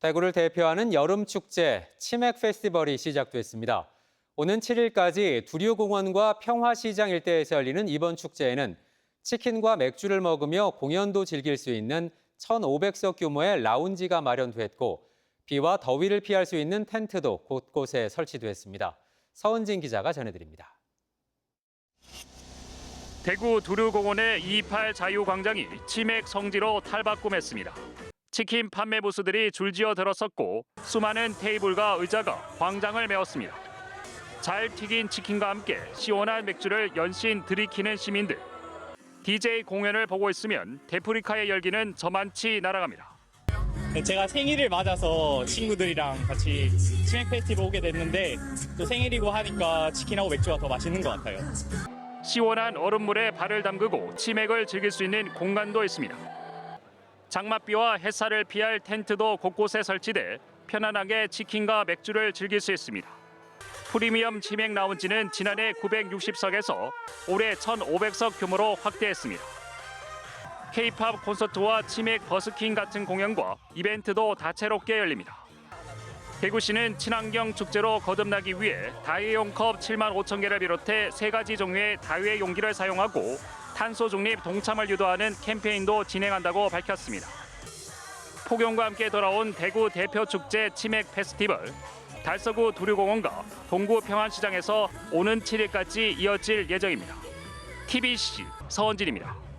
대구를 대표하는 여름 축제 치맥 페스티벌이 시작됐습니다. 오는 7일까지 두류공원과 평화시장 일대에서 열리는 이번 축제에는 치킨과 맥주를 먹으며 공연도 즐길 수 있는 1,500석 규모의 라운지가 마련됐고 비와 더위를 피할 수 있는 텐트도 곳곳에 설치됐습니다. 서은진 기자가 전해드립니다. 대구 두류공원의 28 자유광장이 치맥 성지로 탈바꿈했습니다. 치킨 판매 부스들이 줄지어 들어섰고 수많은 테이블과 의자가 광장을 메웠습니다. 잘 튀긴 치킨과 함께 시원한 맥주를 연신 들이키는 시민들. DJ 공연을 보고 있으면 데프리카의 열기는 저만치 날아갑니다. 네, 제가 생일을 맞아서 친구들이랑 같이 치맥 페스티벌 오게 됐는데 또 생일이고 하니까 치킨하고 맥주가 더 맛있는 것 같아요. 시원한 얼음물에 발을 담그고 치맥을 즐길 수 있는 공간도 있습니다. 장맛비와 햇살을 피할 텐트도 곳곳에 설치돼 편안하게 치킨과 맥주를 즐길 수 있습니다. 프리미엄 치맥 라운지는 지난해 960석에서 올해 1,500석 규모로 확대했습니다. K-팝 콘서트와 치맥 버스킹 같은 공연과 이벤트도 다채롭게 열립니다. 대구시는 친환경 축제로 거듭나기 위해 다회용 컵 7만 5천 개를 비롯해 세 가지 종류의 다회 용기를 사용하고 탄소 중립 동참을 유도하는 캠페인도 진행한다고 밝혔습니다. 폭염과 함께 돌아온 대구 대표 축제 치맥 페스티벌 달서구 두류공원과 동구 평안시장에서 오는 7일까지 이어질 예정입니다. TBC 서원진입니다.